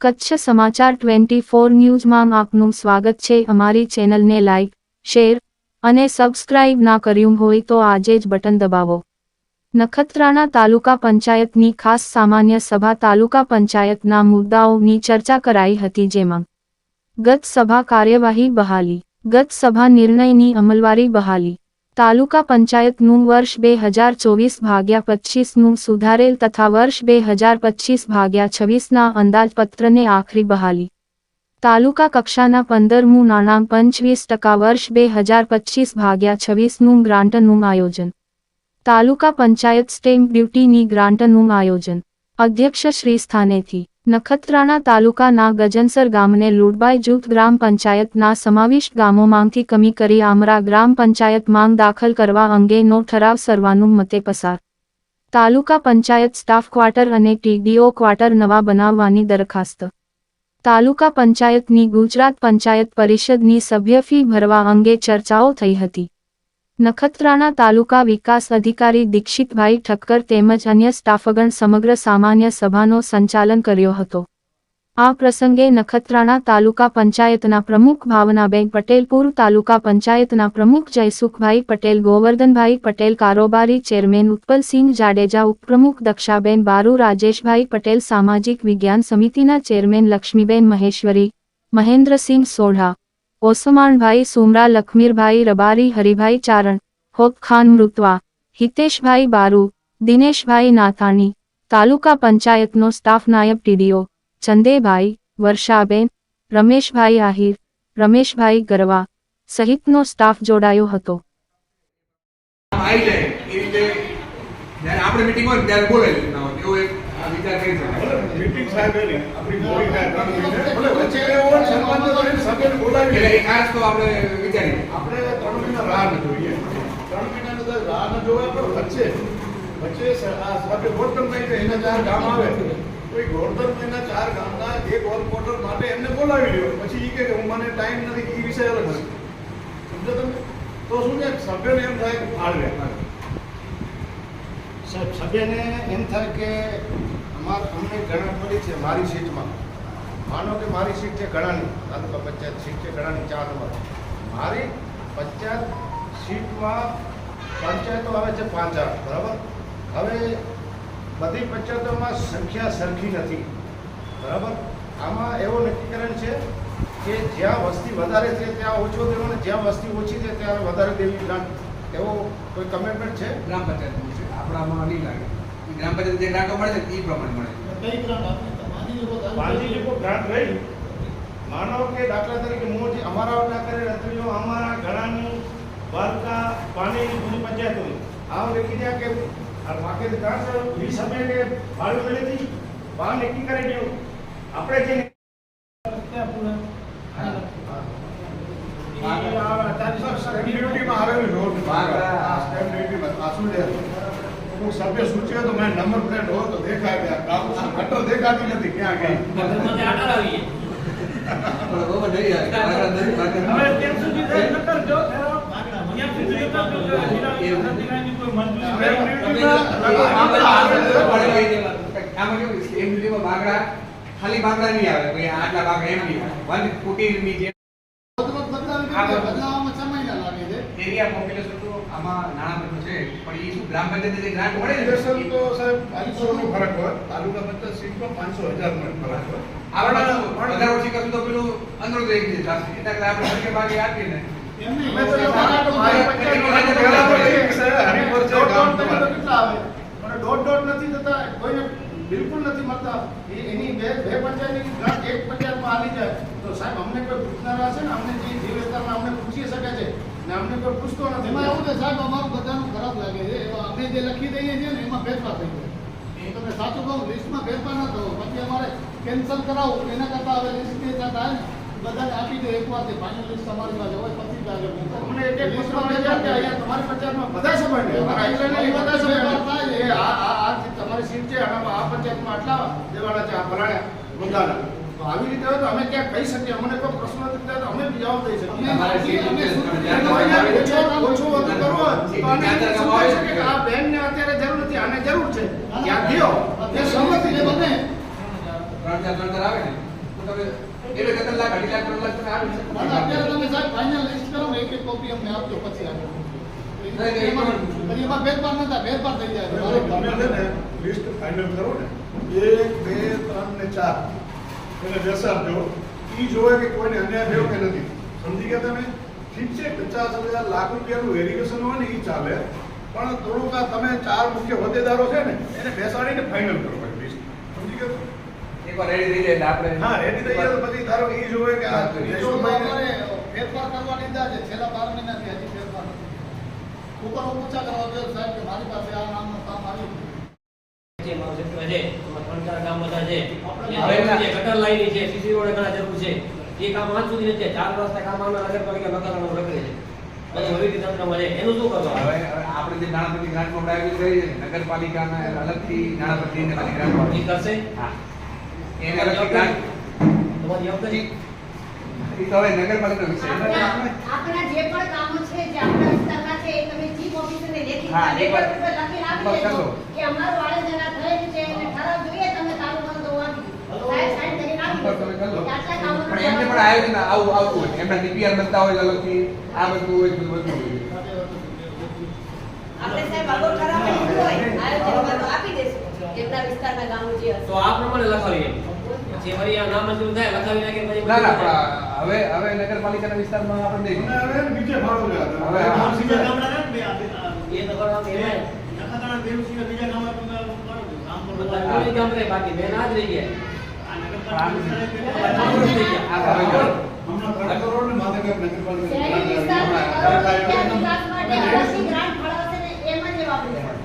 કચ્છ સમાચાર twenty four ન્યૂઝમાં આપનું સ્વાગત છે. અમારી ચેનલને લાઇક શેર અને સબસ્ક્રાઇબ ના કર્યું હોય તો આજે જ બટન દબાવો. નખત્રાણા તાલુકા પંચાયતની ખાસ સામાન્ય સભા તાલુકા પંચાયતના મુદ્દાઓની ચર્ચા કરાઈ હતી જેમાં ગત સભા કાર્યવાહી બહાલી, ગત સભા નિર્ણયની અમલવારી બહાલી તાલુકા પંચાયતનું વર્ષ બે હજાર ચોવીસ ભાગ્યા પચીસનું સુધારેલ તથા વર્ષ બે હજાર પચીસ ભાગ્યા છવ્વીસના અંદાજપત્રને આખરી બહાલી. તાલુકા કક્ષાના પંદરમું નાણાં પંચવીસ ટકા વર્ષ બે હજાર પચીસ ભાગ્યા છવ્વીસનું ગ્રાન્ટનું આયોજન. તાલુકા પંચાયત સ્ટેમ્પ ડ્યુટીની ગ્રાન્ટનું આયોજન. અધ્યક્ષ શ્રી સ્થાનેથી. નખત્રાણા તાલુકાના ગજનસર ગામને લુડબાઈ જૂથ ગ્રામ પંચાયતના સમાવિષ્ટ ગામોમાંથી કમી કરી આમરા ગ્રામ પંચાયત માંગ દાખલ કરવા અંગેનો ઠરાવ સર્વાનુમતે પસાર. તાલુકા પંચાયત સ્ટાફ ક્વાર્ટર અને ટીડીઓ ક્વાર્ટર નવા બનાવવાની દરખાસ્ત. તાલુકા પંચાયતની ગુજરાત પંચાયત પરિષદની સભ્ય ફી ભરવા અંગે ચર્ચાઓ થઈ હતી. નખત્રાણા તાલુકા વિકાસ અધિકારી દીક્ષિતભાઈ ઠક્કર તેમજ અન્ય સ્ટાફગણ સમગ્ર સામાન્ય સભાનો સંચાલન કર્યો હતો. આ પ્રસંગે નખત્રાણા તાલુકા પંચાયતના પ્રમુખ ભાવનાબેન પટેલ પૂર્વ તાલુકા પંચાયતના પ્રમુખ જયસુખભાઈ પટેલ, ગોવર્ધનભાઈ પટેલ, કારોબારી ચેરમેન ઉત્પલસિંહ જાડેજા, ઉપપ્રમુખ દક્ષાબેન બારુ, રાજેશભાઈ પટેલ, સામાજિક વિજ્ઞાન સમિતિના ચેરમેન લક્ષ્મીબેન મહેશ્વરી, મહેન્દ્રસિંહ સોઢા ઓસમાણભાઈ સુમરા લખમીરભાઈ રબારી હરિભાઈ ચારણ હોપ ખાન મૃતવા હિતેશભાઈ બારુ દિનેશભાઈ નાથાણી તાલુકા પંચાયતનો સ્ટાફ નાયબ ટીડીઓ ચંદેભાઈ વર્ષાબેન રમેશભાઈ આહિર રમેશભાઈ ગરવા સહિતનો સ્ટાફ જોડાયો હતો. આવી જાય એ રીતે જ્યારે આપણે મીટિંગ હોય ત્યારે બોલે ના એક વિચાર કરી શકાય મીટિંગ સાહેબ આપણી ત્રણ મહિને ભલે વચ્ચે એવું હોય સરપંચ તો એની સભ્યને બોલાવી એટલે ખાસ તો આપણે વિચારીએ. આપણે ત્રણ મહિના રાહ ન જોઈએ. ત્રણ મહિનાની તો રાહ ન જોવે પણ વચ્ચે. વચ્ચે આ સભ્ય એના ચાર ગામ આવે. તો એ ગોરધનભાઈના ચાર ગામના એક વોલ મોટર માટે એમને બોલાવી લ્યો. પછી એ કે હું મને ટાઈમ નથી એ વિષય અલગ છે. સમજો તમે? તો શું છે સભ્યોને એમ થાય કે ફાળવે સાહેબ સભ્યને એમ થાય કે અમાર અમને ગણા પડી છે મારી સીટમાં. માનો કે મારી સીટ છે ગણાની તાલુકા પંચાયત સીટ છે ગણાની ચાર નંબર. મારી પંચાયત સીટમાં પંચાયતો આવે છે પાંચ આઠ બરાબર? હવે બધી પંચાયતોમાં સંખ્યા સરખી નથી બરાબર? આમાં એવો નક્કીકરણ છે કે જ્યાં વસ્તી વધારે છે ત્યાં ઓછો દેવો અને જ્યાં વસ્તી ઓછી છે ત્યાં વધારે દેવી ગ્રાન્ટ એવો કોઈ કમિટમેન્ટ છે? ગ્રામ પંચાયતનું છે. આપણામાં નહીં લાગે. ગ્રામ પંચાયત જે ગ્રાન્ટો મળે છે એ પ્રમાણે મળે. પાંચી લોકો રહી માનો કે દાખલા તરીકે હું અમારા ડાકરે રતડીઓ અમારા ઘણાની દ્વારકા પાણીની પૂરી પંચાયત હોય આવું લખી દે કે આ બાકી ગ્રાન્ટ વીસ સમય કે ભાડું મળેથી ભાવ નક્કી કરી દેવું આપણે જે આવેલું રોડ વાહ. સ્ટેમ્પ ડ્યુટીમાં આ શું છે હું સભ્ય સૂચવે તો મને નંબર પ્લેટ હોય તો દેખાય કે આ ગામ- આ ગટર દેખાતી નથી ક્યાં ગઈ? પણ બરોબર નહીં આવે મારા નથી, મારા નથી. આમાં કેવું છે, એમ લીધેમાં બાંગડા ખાલી બાંગડા નહીં આવે ભાઈ આટલા બાંગડા એમ નહીં આવે. વન કુટીરની જે એરિયા પોપ્યુલેશન તો આમાં નાણાં છે પણ એ શું ગ્રામ પંચાયત જે ગ્રાન્ટ મળે ને? તો સાહેબ પાંચસો નો ફરક હોય તાલુકા પંચાયત સીટમાં પાંચસો હજાર નો ફરક હોય. આપણે ઓછી કરશું તો પેલું અંદર એટલે આપણે ભાગે આપીએ ને. દોઢ દોઢ નથી થતા કોઈને બિલકુલ નથી મળતા. એ- એની બે બે પંચાયતની ગ્રાન્ટ એક પંચાયતમાં આવી જાય. તો સાહેબ અમને કોઈ પૂછનારા છે ને? અમને જે વિસ્તારમાં અમને પૂછી શકે છે અમને કોઈ પૂછતો નથી. એમાં એવું છે સાહેબ અમારું બધાનું ખરાબ લાગે છે. અમે જે લખી દઈએ છીએ ને એમાં ફેરફાર થઈ જાય. તમે સાચું કહું લિસ્ટમાં ફેરફાર ન થવો પછી અમારે કેન્સલ કરાવવું એના કરતાં હવે લિસ્ટ જે થાય ને બધાને આપી દે એક વાર ફાઇનલ લિસ્ટ તમારી પાસે હોય પછી જ આગળ. અમને એક એક લિસ્ટમાં છે કે અહીંયા તમારી પંચાયતમાં બધા સંબંધ છે? મારા આઈલેન્ડની બધા સંબંધ થાય આ આ તમારી સીટ છે આનામાં આ પંચાયતમાં આટલા દેવાના છે આ ફલાણા ગુંદાના આવી રીતે હોય તો અમે ક્યાંક કહી શકીએ. અમને કોઈ પ્રશ્ન નથી થયો તો અમે જવાબ દઈ શકીએ. ઓછો- વધુ કરવું આ બેનને અત્યારે જરૂર નથી આને જરૂર છે. ત્યાં ગયો. તે સંમતિ છે બંને. ત્રણ ચાર ત્રણ આવે ને. તમે એટલે કે કલાક અઢી લાખ ત્રણ લાખ તમે આવી શકો. અત્યારે તમે સાહેબ ફાઇનલ લિસ્ટ કરો એક એક કોપી અમને આપજો પછી નહીં, એમાં પછી. એમાં ફેરફાર ન થઈ જાય. હવે તમે છે ને લિસ્ટ ફાઇનલ કરો ને. એક બે ત્રણ ને ચાર. એને બેસાડજો એ જોવે કે કોઈને અન્યાય થયો કે નથી. સમજી ગયા તમે? ઠીક છે પચાસ હજાર લાખ રૂપિયાનું વેરિએશન હોય ને એ ચાલે. પણ થોડુંક આ તમે ચાર મુખ્ય હોદ્દેદારો છે ને એને બેસાડીને ફાઇનલ કરો સમજી ગયો એકવાર રેડી થઈ જાય આપણે. હા રેડી થઈ જાય પછી ધારો કે ઈ જોવે કે આ એ જો ફેરફાર કરવા લીધા છે છેલ્લા બાર મહિનાથી હજી ફેરફાર નથી. ઉપર ઊંચા કરવા જોઈએ સાહેબ કે મારી પાસે આ નામનું કામ આવ્યું છે, મારું સેક્ટર છે, ચાર ગામ બધા છે. ગટર લાઈનની છે, સીસી રોડ ઘણા જરૂર છે. એ કામ આજ સુધી નથી. ચાર વર્ષથી કામ આમાં નગરપાલિકા નકારાનું રખડે છે. પછી વહીવટી તંત્રમાં છે. એનું શું કરવાનું? હવે આપણે જે નાણાપતિ ગ્રાન્ટમાં કરીએ નગરપાલિકાના અલગથી નાણાપતિને બધી ગ્રાન્ટ મળે. કરશે? હા એને અલગથી ગ્રાન્ટ તમારી જવાબદારી? એ તો હવે નગરપાલિકાનો વિષય આપણા આપણા જે પણ કામો છે જે આપણા વિસ્તારના છે એ તમે ચીફ ઓફિસરને લેખિત હા, ઉપર લખીને આપી દેજો કે અમારું આયોજન આ થયેલું છે અને ઠરાવ જોઈએ તમે તાલુકાનો બંધ દો. સાહેબ સાઈન કરીને આપી ઉપર તમે દેજો. કરી લો. કે આટલા કામોનો પણ એમને પણ આયોજન આવું આવતું હોય. એમના ડીપીઆર બનતા હોય અલગથી આ બધું હોય બધું બધું આપણે સાહેબ આગળ ઠરાવ હોય. આયોજનમાં તો આપી દેશું. એમના વિસ્તારના ગામો જે તો આ પ્રમાણે લખાવીએ. આ નામંજૂર થાય, લખાવી નાખીએ પછી ના હવે હવે નગરપાલિકાના વિસ્તારમાં આપણે અને હવે બીજે ફાળો લે હવે આ એ બે કરવાનું બીજા બધા કોઈ કામ કરે બાકી બે આ જ રહી ગયા. આ થઈ ગયા. આ હવે જો. હમણાં ત્રણ કરોડ ને માથે કંઈક નગરપાલિકા શહેરી વિસ્તારમાં કરો ત્યાં વિકાસ માટે અલગથી ગ્રાન્ટ ફાળવશે ને એમાં જ એ વાપરીશું.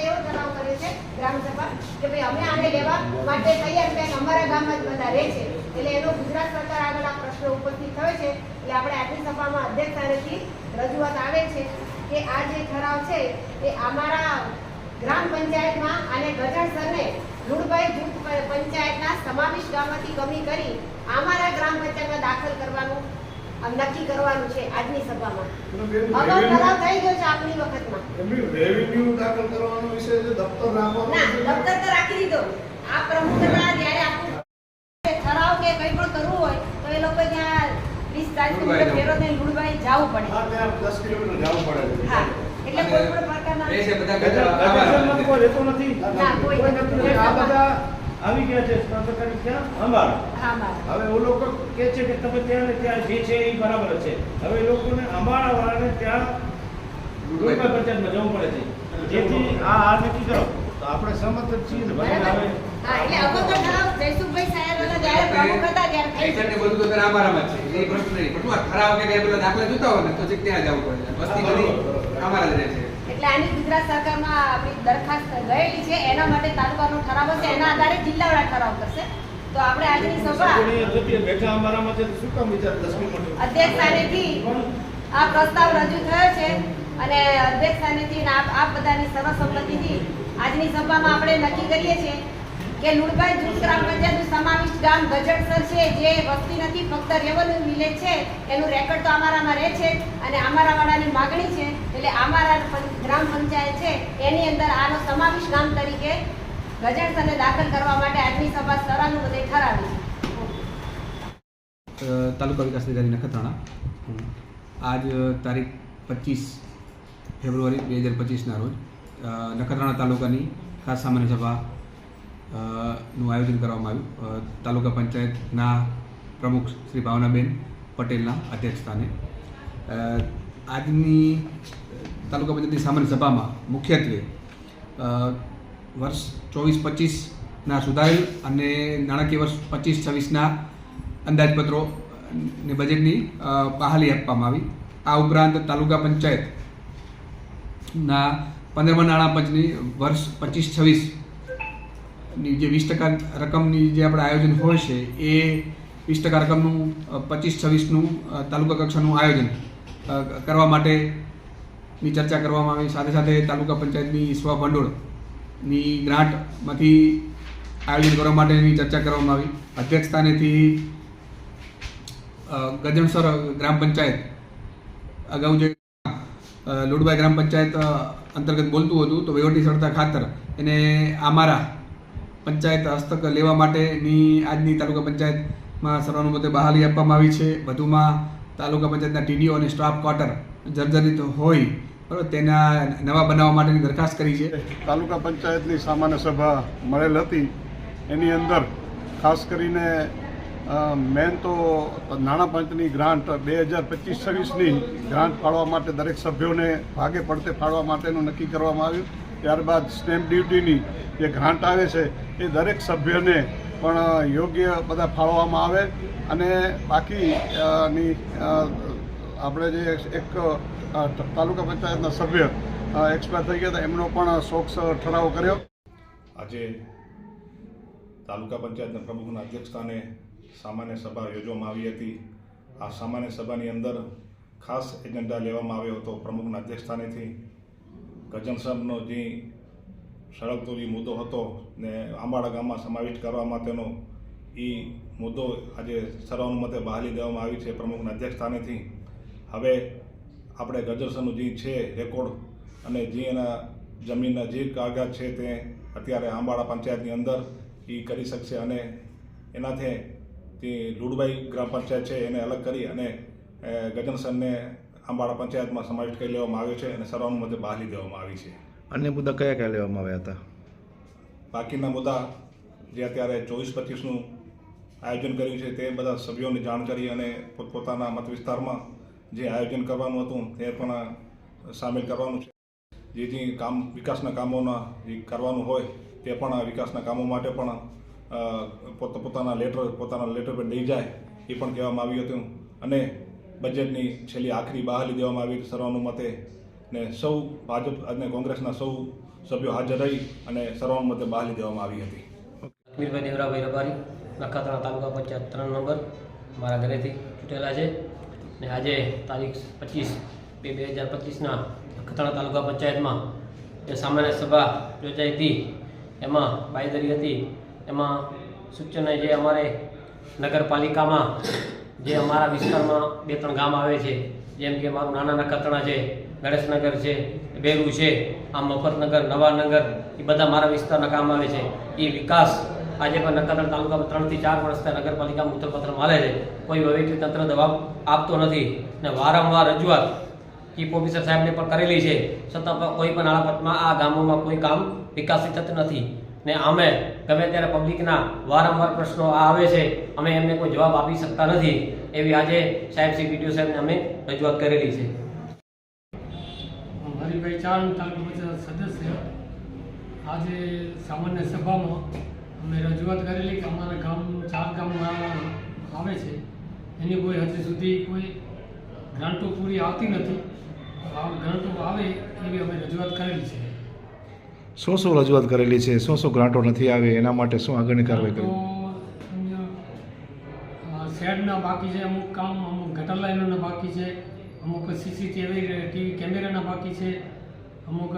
એવો ઠરાવ કર્યો છે ગ્રામસભા કે ભાઈ અમે આને લેવા માટે તૈયાર છે અને અમારા ગામમાં જ બધા રહે છે એટલે એનો ગુજરાત સરકાર આગળ આ પ્રશ્ન ઉપસ્થિત થયો છે એટલે આપણે આજની સભામાં અધ્યક્ષ સ્થાનેથી રજૂઆત આવે છે કે આ જે ઠરાવ છે એ અમારા ગ્રામ પંચાયતમાં અને ગજણસરને લુણભાઈ જૂથ પંચાયતના સમાવેશ ગામમાંથી કમી કરી અમારા ગ્રામ પંચાયતમાં દાખલ કરવાનું નક્કી કરવાનું છે આજની સભામાં. અગાઉ ઠરાવ થઈ ગયો છે આપની વખતમાં. એમની રેવન્યુ દાખલ કરવાનો વિષય છે દફતર રાખવાનો ના દફતર તો રાખી દીધો. આ પ્રમુખના જ્યારે આખું ઠરાવ કે કંઈ પણ કરવું હોય તો એ લોકો ત્યાં 20 તારીખ જવું. ફેરો ને લુણવાઈ જવું પડે. હા ત્યાં 10 કિલોમીટર જવું પડે હા. એટલે કોઈ પણ પ્રકારના એ બધા ગજર- ગજરસરમાં કોઈ રહેતો નથી. ના કોઈ નથી. આ બધા આવી ગયા છે સ્નાતકારી ત્યાં? અંબાડા હવે એ લોકો કે છે કે તમે ત્યાં ને ત્યાં જે છે એ બરાબર છે. હવે એ લોકોને અંબાળા વાળાને ત્યાં રૂપિયા પંચાયતમાં જવું પડે છે. જેથી આ આ નક્કી કરો તો આપણે જ છીએ ને. બરાબર. હવે દરખાસ્ત ગયેલી છે એના માટે તાલુકાનો ઠરાવ હશે એના આધારે જિલ્લાવાળા ઠરાવ કરશે. તો આપણે આજની સભા બેઠા અમારામાં છે શું કામ વિચાર દસ મિનિટ અધ્યક્ષ સ્થાનેથી આ પ્રસ્તાવ રજૂ થયો છે અને અધ્યક્ષ સ્થાનેથી આપ આપ બધાની સર્વસંમતિથી આજની સભામાં આપણે નક્કી કરીએ છીએ કે લુણભાઈ જૂથ ગ્રામ પંચાયતનું સમાવિષ્ટ ગામ ગજડસર છે, જે વસ્તી નથી, ફક્ત રેવન્યુ વિલેજ છે, એનું રેકોર્ડ તો અમારામાં રહે છે અને અમારાવાળાની માગણી છે, એટલે અમારા ગ્રામ પંચાયત છે, એની અંદર આનો સમાવિષ્ટ ગામ તરીકે ગજડસરને દાખલ કરવા માટે આજની સભા સરાનુમતે ઠરાવી છે. તાલુકા વિકાસ અધિકારી નખત્રાણા. આજ તારીખ પચીસ ફેબ્રુઆરી બે હજાર પચીસના રોજ નખત્રાણા તાલુકાની ખાસ સામાન્ય સભા નું આયોજન કરવામાં આવ્યું. તાલુકા પંચાયતના પ્રમુખ શ્રી ભાવનાબેન પટેલના અધ્યક્ષસ્થાને. આજની તાલુકા પંચાયતની સામાન્ય સભામાં મુખ્યત્વે વર્ષ ચોવીસ પચીસના સુધારેલ અને નાણાકીય વર્ષ પચીસ છવ્વીસના અંદાજપત્રો ને બજેટની બહાલી આપવામાં આવી. આ ઉપરાંત તાલુકા પંચાયતના પંદરમા નાણાં પંચની વર્ષ પચીસ છવ્વીસની જે વીસ ટકા રકમની જે આપણે આયોજન હોય છે એ વીસ ટકા રકમનું પચીસ છવ્વીસનું તાલુકા કક્ષાનું આયોજન કરવા માટેની ચર્ચા કરવામાં આવી. સાથે સાથે તાલુકા પંચાયતની સ્વભંડોળની ગ્રાન્ટમાંથી આયોજન કરવા માટેની ચર્ચા કરવામાં આવી. અધ્યક્ષ સ્થાનેથી ગજણસર ગ્રામ પંચાયત અગાઉ જે અ, ગ્રામ પંચાયત અંતર્ગત બોલતું હતું તો વહીવટી સરળતા ખાતર એને અમારા પંચાયત હસ્તક લેવા માટેની આજની તાલુકા પંચાયતમાં સર્વાનુમતે બહાલી આપવામાં આવી છે. વધુમાં તાલુકા પંચાયતના ટીડીઓ અને સ્ટાફ ક્વાર્ટર જર્જરિત હોય, બરાબર, તેના નવા બનાવવા માટેની દરખાસ્ત કરી છે. તાલુકા પંચાયતની સામાન્ય સભા મળેલ હતી. એની અંદર ખાસ કરીને મેન તો નાણાં પંચની ગ્રાન્ટ બે હજાર પચીસ છવ્વીસની ગ્રાન્ટ ફાળવા માટે દરેક સભ્યોને ભાગે પડતે ફાળવા માટેનું નક્કી કરવામાં આવ્યું. ત્યારબાદ સ્ટેમ્પ ડ્યુટીની જે ગ્રાન્ટ આવે છે એ દરેક સભ્યને પણ યોગ્ય બધા ફાળવવામાં આવે અને બાકી અ, ની અ, આપણે જે એક તાલુકા પંચાયતના સભ્ય એક્સપાયર થઈ ગયા હતા એમનો પણ શોક ઠરાવ કર્યો. આજે તાલુકા પંચાયતના પ્રમુખના અધ્યક્ષસ્થાને સામાન્ય સભા યોજવામાં આવી હતી. આ સામાન્ય સભાની અંદર ખાસ એજન્ડા લેવામાં આવ્યો હતો પ્રમુખના અધ્યક્ષસ્થાનેથી. ગજન સાહેબનો જે સળગતો જે મુદ્દો હતો ને આંબાડા ગામમાં સમાવિષ્ટ કરવા માટેનો એ મુદ્દો આજે સર્વાનુમતે બહાલી દેવામાં આવી છે પ્રમુખના અધ્યક્ષસ્થાનેથી. હવે આપણે ગજરસરનું જે છે રેકોર્ડ અને જે એના જમીનના જે કાગળ છે તે અત્યારે આંબાડા પંચાયતની અંદર એ કરી શકશે અને એનાથી જે લુડબાઈ ગ્રામ પંચાયત છે એને અલગ કરી અને અ, આંબાડા પંચાયતમાં સમાવિષ્ટ કરી લેવામાં આવ્યો છે અને સર્વાનુમતે બહાલી દેવામાં આવી છે. અન્ય મુદ્દા કયા કયા લેવામાં આવ્યા હતા? બાકીના મુદ્દા જે અત્યારે ચોવીસ પચીસનું આયોજન કર્યું છે તે બધા સભ્યોની જાણ કરી અને પોતપોતાના મત વિસ્તારમાં જે આયોજન કરવાનું હતું તે પણ સામેલ કરવાનું છે. જે જે કામ વિકાસના કામોના જે કરવાનું હોય તે પણ વિકાસના કામો માટે પણ પોતપોતાના પોત પોતાના લેટર પોતાના લેટર પર લઈ જાય એ પણ કહેવામાં આવ્યું હતું. અને બજેટની છેલ્લી આખરી બહાલી દેવામાં આવી સર્વાનુમતે. ને સૌ ભાજપ અને કોંગ્રેસના સૌ સભ્યો હાજર રહી અને સર્વાનુમતે બહાલી દેવામાં આવી હતી. મીરભાઈ દેવરાભાઈ રબારી, નખત્રાણા તાલુકા પંચાયત ત્રણ નંબર. મારા ઘરેથી ચૂંટેલા છે. ને આજે તારીખ પચીસ બે બે હજાર પચીસના નખત્રાણા તાલુકા પંચાયતમાં જે સામાન્ય સભા યોજાઈ હતી, એમાં બાયદરી હતી. એમાં સૂચનો જે અમારે નગરપાલિકામાં જે અમારા વિસ્તારમાં બે ત્રણ ગામ આવે છે, જેમ કે મારું નાના નખત્રાણા છે, ગણેશનગર છે, બેરુ છે, આ મફતનગર, નવાનગર, એ બધા મારા વિસ્તારના કામ આવે છે. એ વિકાસ આજે પણ નખત્રાણા તાલુકામાં ત્રણથી ચાર વર્ષથી નગરપાલિકામાં ઉત્તરપત્ર માલે છે. કોઈ વહીવટી તંત્ર જવાબ આપતો નથી ને વારંવાર રજૂઆત ચીફ ઓફિસર સાહેબને પણ કરેલી છે. છતાં પણ કોઈ પણ આળાપતમાં આ ગામોમાં કોઈ કામ વિકાસિત થતું નથી. ને અમે ગમે ત્યારે પબ્લિકના વારંવાર પ્રશ્નો આવે છે, અમે એમને કોઈ જવાબ આપી શકતા નથી, એવી આજે સાહેબ શ્રી પીટીઓ સાહેબને અમે રજૂઆત કરેલી છે. હરિભાઈ ચાંદ તાલુકા પંચાયત સદસ્ય. આજે સામાન્ય સભામાં અમે રજૂઆત કરેલી કે અમારા ગામ, ચાર ગામ આવે છે. એની કોઈ હજી સુધી કોઈ ગ્રાન્ટો પૂરી આવતી નથી. ગ્રાન્ટો આવે એવી અમે રજૂઆત કરેલી છે. શું શું રજૂઆત કરેલી છે? શું શું ગ્રાન્ટો નથી આવી? એના માટે શું આગળની કાર્યવાહી કરી? શેડના બાકી છે, અમુક કામ, અમુક ગટર લાઇનોના બાકી છે, અમુક સીસીટીવી ટીવી કેમેરાના બાકી છે, અમુક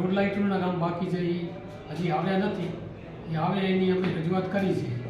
રોડ લાઇટોના કામ બાકી છે એ હજી આવ્યા નથી. એ આવે એની અમે રજૂઆત કરી છે.